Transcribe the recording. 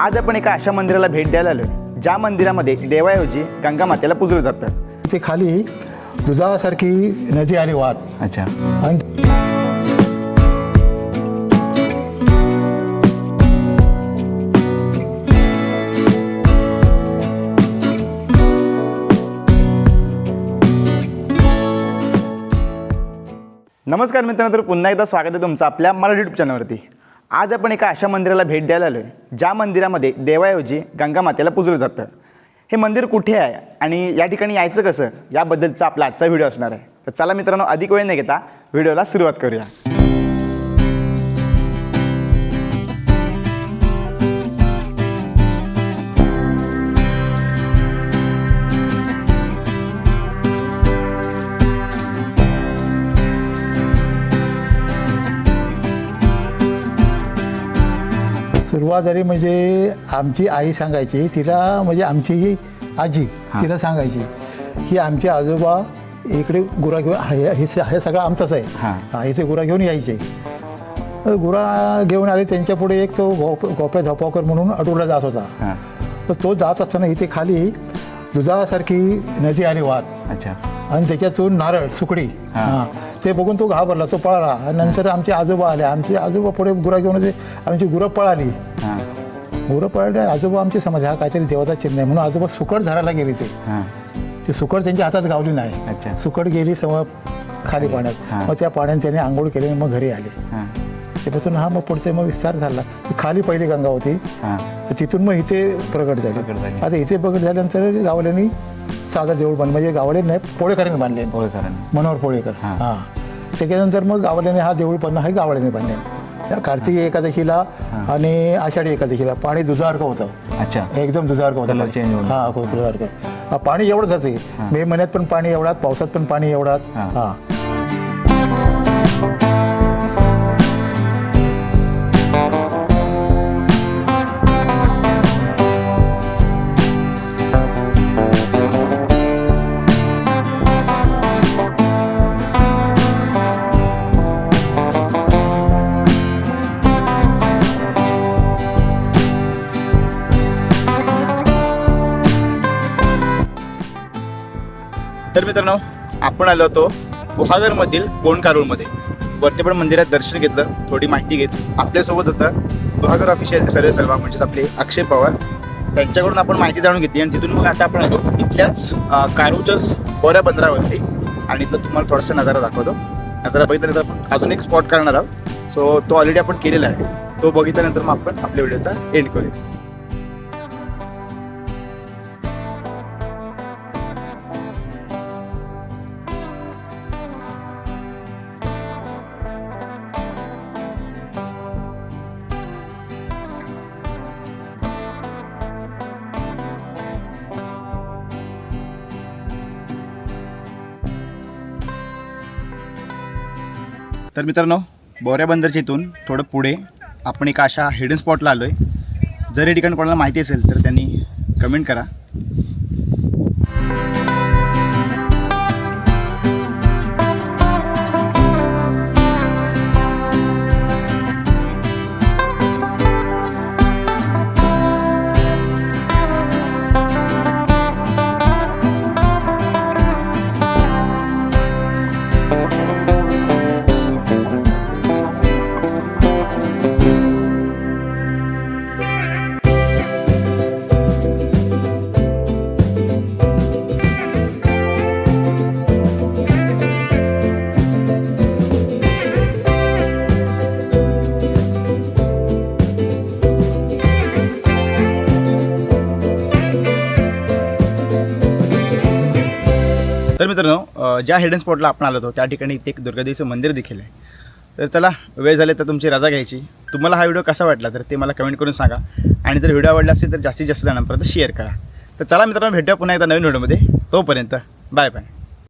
आज आपण एका अशा मंदिराला भेट द्यायला आलोय ज्या मंदिरामध्ये देवाऐवजी गंगा मातेला पुजलं जातं. ते खाली दुधासारखी नदी आली वाहत अच्छा. आणि नमस्कार मित्रांनो तर पुन्हा एकदा स्वागत आहे तुमचं आपल्या मराठी यूट्यूब चॅनलवरती आज आपण एका अशा मंदिराला भेट द्यायला आलो आहे ज्या मंदिरामध्ये देवाऐवजी गंगा मातेला पुजलं जातं. हे मंदिर कुठे आहे आणि या ठिकाणी यायचं कसं? याबद्दलचा आपला आजचा व्हिडिओ असणार आहे. तर चला मित्रांनो अधिक वेळ न घेता व्हिडिओला सुरुवात करूया. सुरुवात झाली म्हणजे आमची आई सांगायची तिला म्हणजे आमची आजी तिला सांगायची की आमचे आजोबा इकडे गुरा घेऊन हे हे सगळं आमचंच आहे. हां. इथे गुरा घेऊन यायचे. गुरा घेऊन आले त्यांच्या पुढे एक तो गोप गोप्या झोपावकर म्हणून अटूरला जात होता. तर तो जात असताना इथे खाली दुधासारखी नदी आली वाहत. अच्छा. आणि त्याच्यातून नारळ सुकडी. हां. ते बघून तो घाबरला तो पळाला. आणि नंतर आमचे आजोबा आले. आमचे आजोबा पुढे गुरा घेऊन आमची गुरं पळाली. गुरं पळाली आजोबा आमचे समज हा काहीतरी देवता चिन्ह आहे. म्हणून आजोबा सुकट धरायला गेले ते. ती सुकट त्यांच्या हातात गावली नाही. सुकट गेली समोर खाली पाण्यात. मग त्या पाण्यात त्याने आंघोळ केली मग घरी आले. त्यापासून हा मग पुढचा मग विस्तार झाला. खाली पहिली गंगा होती. तिथून मग इथे प्रगट झाली. आता इथे प्रगट झाल्यानंतर गावल्यांनी साधा देऊळ बांधलं. म्हणजे गावले नाही पोळेकरांनी बांधले. मनोहर पोळेकर. हां. त्याच्यानंतर मग गावल्याने हा देऊळ पण हे गावल्याने बांधले. त्या कार्तिकी एकादशीला आणि आषाढी एकादशीला पाणी दुधासारखं होतं. अच्छा. एकदम दुधासारखं होतं. हां खूप दुधासारखं पाणी एवढं जाते मे महिन्यात पण पाणी एवढाच पावसात पण पाणी एवढाच हां. तर मित्रांनो आपण आलो होतो गुहागरमधील कोणकारूळमध्ये. वरती पण मंदिरात दर्शन घेतलं थोडी माहिती घेत. आपल्यासोबत होतं गुहागर ऑफिशियल सर्वे सर्वा म्हणजेच आपले अक्षय पवार. त्यांच्याकडून आपण माहिती जाणून घेतली आणि तिथून मग आता आपण आलो इथल्याच कारूच्याच बोऱ्या बंदरावरती. आणि इथलं तुम्हाला थोडासा नजारा दाखवतो. नजारा बघितल्यानंतर आपण अजून एक स्पॉट करणार आहोत. सो तो ऑलरेडी आपण केलेला आहे. तो बघितल्यानंतर मग आपण आपल्या व्हिडिओचा एंड करूया. तर मित्रांनो बोऱ्या बंदरच्या इथून थोडं पुढे आपण एका अशा हिडन स्पॉटला आलो आहे जर हे ठिकाणी कोणाला माहिती असेल तर त्यांनी कमेंट करा. तर मित्रांनो ज्या हिडन स्पॉटला आपण आलो होतो त्या ठिकाणी इथे एक दुर्गादेवीचं मंदिर देखील आहे. तर चला वेळ झाले तर तुमची रजा घ्यायची. तुम्हाला हा व्हिडिओ कसा वाटला तर ते मला कमेंट करून सांगा. आणि जर व्हिडिओ आवडला असेल तर जास्तीत जास्त जणांपर्यंत शेअर करा. तर चला मित्रांनो भेटूया पुन्हा एकदा नवीन व्हिडिओमध्ये तोपर्यंत बाय बाय